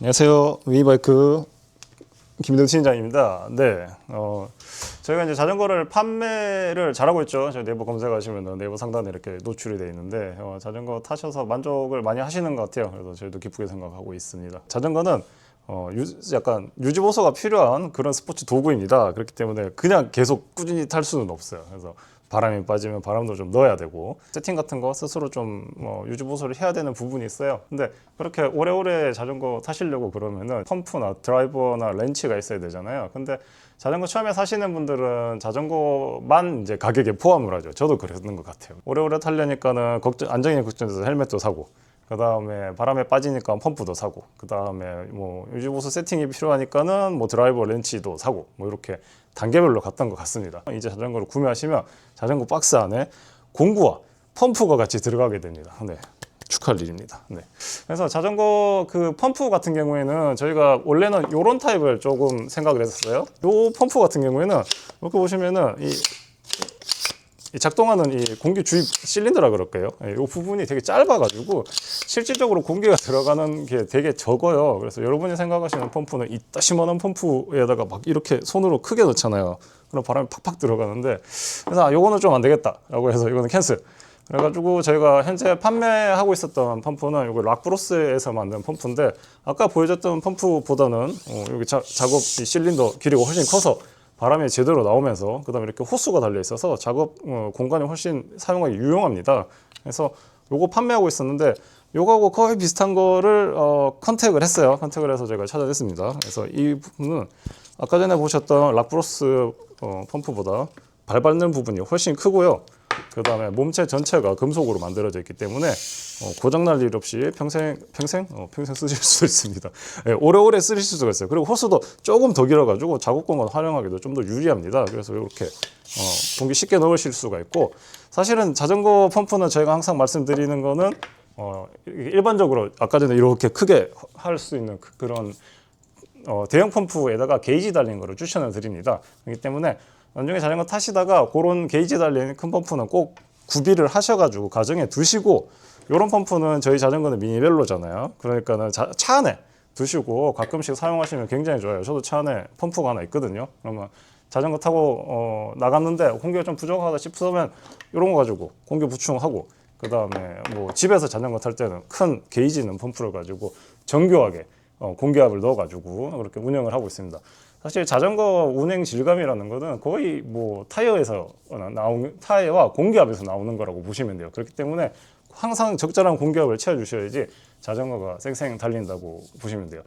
안녕하세요. 위바이크 김동 팀장입니다. 네, 어, 저희가 이제 자전거를 판매를 잘하고 있죠. 저희 네이버 검색하시면 네이버 상단에 이렇게 노출이 되어 있는데 어, 자전거 타셔서 만족을 많이 하시는 것 같아요. 그래서 저희도 기쁘게 생각하고 있습니다. 자전거는 어, 유, 약간 유지 보수가 필요한 그런 스포츠 도구입니다. 그렇기 때문에 그냥 계속 꾸준히 탈 수는 없어요. 그래서 바람이 빠지면 바람도 좀 넣어야 되고 세팅 같은 거 스스로 좀 뭐 유지 보수를 해야 되는 부분이 있어요. 근데 그렇게 오래오래 자전거 타시려고 그러면은 펌프나 드라이버나 렌치가 있어야 되잖아요. 근데 자전거 처음에 사시는 분들은 자전거만 이제 가격에 포함을 하죠. 저도 그랬는 것 같아요. 오래오래 타려니까는 걱정 안정이 걱정돼서 헬멧도 사고 그 다음에 바람에 빠지니까 펌프도 사고 그 다음에 뭐 유지보수 세팅이 필요하니까는 뭐 드라이버 렌치도 사고 뭐 이렇게 단계별로 갔던 것 같습니다 이제 자전거를 구매하시면 자전거 박스 안에 공구와 펌프가 같이 들어가게 됩니다 네. 축하할 일입니다. 네. 그래서 자전거 그 펌프 같은 경우에는 저희가 원래는 이런 타입을 조금 생각을 했었어요. 요 펌프 같은 경우에는 이렇게 보시면은 이이 작동하는 이 공기 주입 실린더라 그럴까요? 이 부분이 되게 짧아가지고 실질적으로 공기가 들어가는 게 되게 적어요. 그래서 여러분이 생각하시는 펌프는 이따시만한 펌프에다가 막 이렇게 손으로 크게 넣잖아요. 그럼 바람이 팍팍 들어가는데 그래서 아, 요거는 좀 안 되겠다라고 해서 이거는 캔슬. 그래가지고 저희가 현재 판매하고 있었던 펌프는 요거 락브로스에서 만든 펌프인데 아까 보여줬던 펌프보다는 어, 여기 자, 작업 이 실린더 길이가 훨씬 커서 바람이 제대로 나오면서 그다음에 이렇게 호수가 달려 있어서 작업 어, 공간이 훨씬 사용하기 유용합니다. 그래서 요거 판매하고 있었는데 요거하고 거의 비슷한 거를 어, 컨택을 했어요. 컨택을 해서 제가 찾아냈습니다. 그래서 이 부분은 아까 전에 보셨던 락브로스 어, 펌프보다 발 밟는 부분이 훨씬 크고요. 그 다음에 몸체 전체가 금속으로 만들어져 있기 때문에 어, 고장날 일 없이 평생 평생 어, 평생 쓰실 수 있습니다. 예, 오래오래 쓰실 수가 있어요. 그리고 호수도 조금 더 길어가지고 작업 공간 활용하기도 좀 더 유리합니다. 그래서 이렇게 어, 공기 쉽게 넣으실 수가 있고 사실은 자전거 펌프는 저희가 항상 말씀드리는 거는 어, 일반적으로 아까 전에 이렇게 크게 할 수 있는 그- 그런 어, 대형 펌프에다가 게이지 달린 거를 추천을 드립니다. 그렇기 때문에 나중에 자전거 타시다가 그런 게이지 달린 큰 펌프는 꼭 구비를 하셔가지고 가정에 두시고 이런 펌프는 저희 자전거는 미니벨로잖아요. 그러니까는 자- 차 안에 두시고 가끔씩 사용하시면 굉장히 좋아요. 저도 차 안에 펌프가 하나 있거든요. 그러면 자전거 타고 어, 나갔는데 공기가 좀 부족하다 싶으면 이런 거 가지고 공기 보충하고 그 다음에 뭐 집에서 자전거 탈 때는 큰 게이지 있는 펌프를 가지고 정교하게 어, 공기압을 넣어가지고 그렇게 운영을 하고 있습니다. 사실 자전거 운행 질감이라는 거는 거의 뭐 타이어에서 나온 타이어와 공기압에서 나오는 거라고 보시면 돼요. 그렇기 때문에 항상 적절한 공기압을 채워주셔야지 자전거가 쌩쌩 달린다고 보시면 돼요.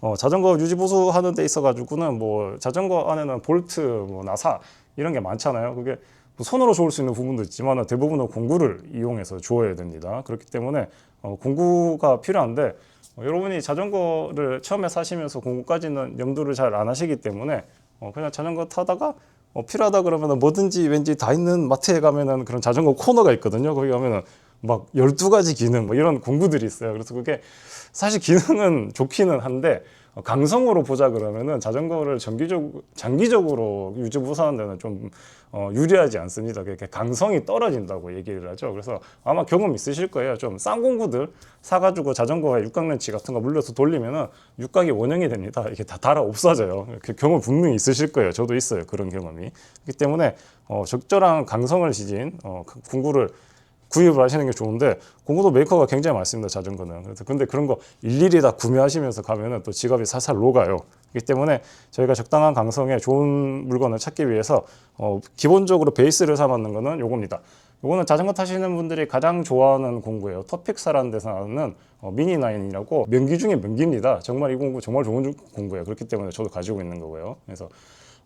어, 자전거 유지 보수하는 데 있어 가지고는 뭐 자전거 안에는 볼트, 뭐 나사 이런 게 많잖아요. 그게 뭐 손으로 조을 수 있는 부분도 있지만 대부분은 공구를 이용해서 조어야 됩니다. 그렇기 때문에 어, 공구가 필요한데 어, 여러분이 자전거를 처음에 사시면서 공구까지는 염두를 잘 안 하시기 때문에 어, 그냥 자전거 타다가 어, 필요하다 그러면 뭐든지 왠지 다 있는 마트에 가면은 그런 자전거 코너가 있거든요. 거기 가면은 막 12가지 기능 뭐 이런 공구들이 있어요. 그래서 그게 사실 기능은 좋기는 한데 어, 강성으로 보자 그러면은 자전거를 정기적 장기적으로 유지 보수하는 데는 좀 어, 유리하지 않습니다. 그게 강성이 떨어진다고 얘기를 하죠. 그래서 아마 경험 있으실 거예요. 좀 싼 공구들 사가지고 자전거에 육각렌치 같은 거 물려서 돌리면은 육각이 원형이 됩니다. 이게 다 달아 없어져요. 그 경험 분명히 있으실 거예요. 저도 있어요. 그런 경험이. 그렇기 때문에 어, 적절한 강성을 지진 어, 그 공구를 구입을 하시는 게 좋은데 공구도 메이커가 굉장히 많습니다 자전거는. 그래서 근데 그런 거 일일이 다 구매하시면서 가면은 또 지갑이 살살 녹아요. 그렇기 때문에 저희가 적당한 강성의 좋은 물건을 찾기 위해서 어, 기본적으로 베이스를 삼았는 거는 요겁니다. 요거는 자전거 타시는 분들이 가장 좋아하는 공구예요. 터픽사라는 데서 나오는 어, 미니 나인이라고 명기 중에 명기입니다. 정말 이 공구 정말 좋은 공구예요. 그렇기 때문에 저도 가지고 있는 거고요. 그래서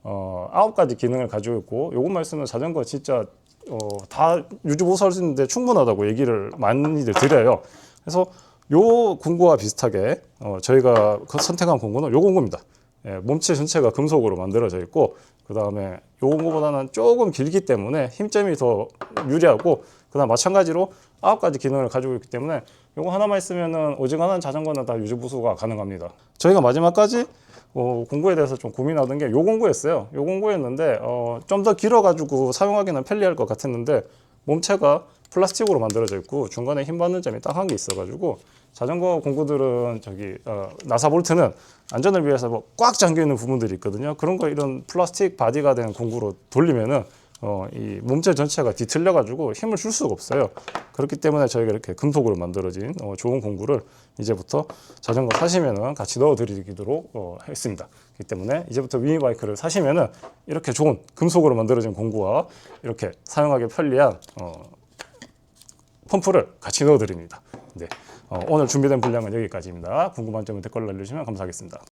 어, 아홉 가지 기능을 가지고 있고 요것만 쓰면 자전거 진짜 어, 다 유지 보수할 수 있는데 충분하다고 얘기를 많이들 드려요. 그래서 요 공구와 비슷하게 어, 저희가 그 선택한 공구는 요 공구입니다. 예, 몸체 전체가 금속으로 만들어져 있고 그 다음에 요 공구보다는 조금 길기 때문에 힘점이 더 유리하고 그다음 마찬가지로 아홉 가지 기능을 가지고 있기 때문에 요거 하나만 있으면은 어지간한 자전거는 다 유지 보수가 가능합니다. 저희가 마지막까지 어, 공구에 대해서 좀 고민하던 게 요 공구였어요. 요 공구였는데 어, 좀 더 길어가지고 사용하기는 편리할 것 같았는데 몸체가 플라스틱으로 만들어져 있고 중간에 힘 받는 점이 딱 한 개 있어가지고 자전거 공구들은 저기 어, 나사 볼트는 안전을 위해서 뭐 꽉 잠겨 있는 부분들이 있거든요. 그런 거 이런 플라스틱 바디가 된 공구로 돌리면은 어, 이 몸체 전체가 뒤틀려 가지고 힘을 줄 수가 없어요. 그렇기 때문에 저희가 이렇게 금속으로 만들어진 어, 좋은 공구를 이제부터 자전거 사시면은 같이 넣어 드리도록 어, 했습니다. 그렇기 때문에 이제부터 위니 바이크를 사시면은 이렇게 좋은 금속으로 만들어진 공구와 이렇게 사용하기 편리한 어, 펌프를 같이 넣어 드립니다. 네. 어, 오늘 준비된 분량은 여기까지입니다. 궁금한 점은 댓글로 알려주시면 감사하겠습니다.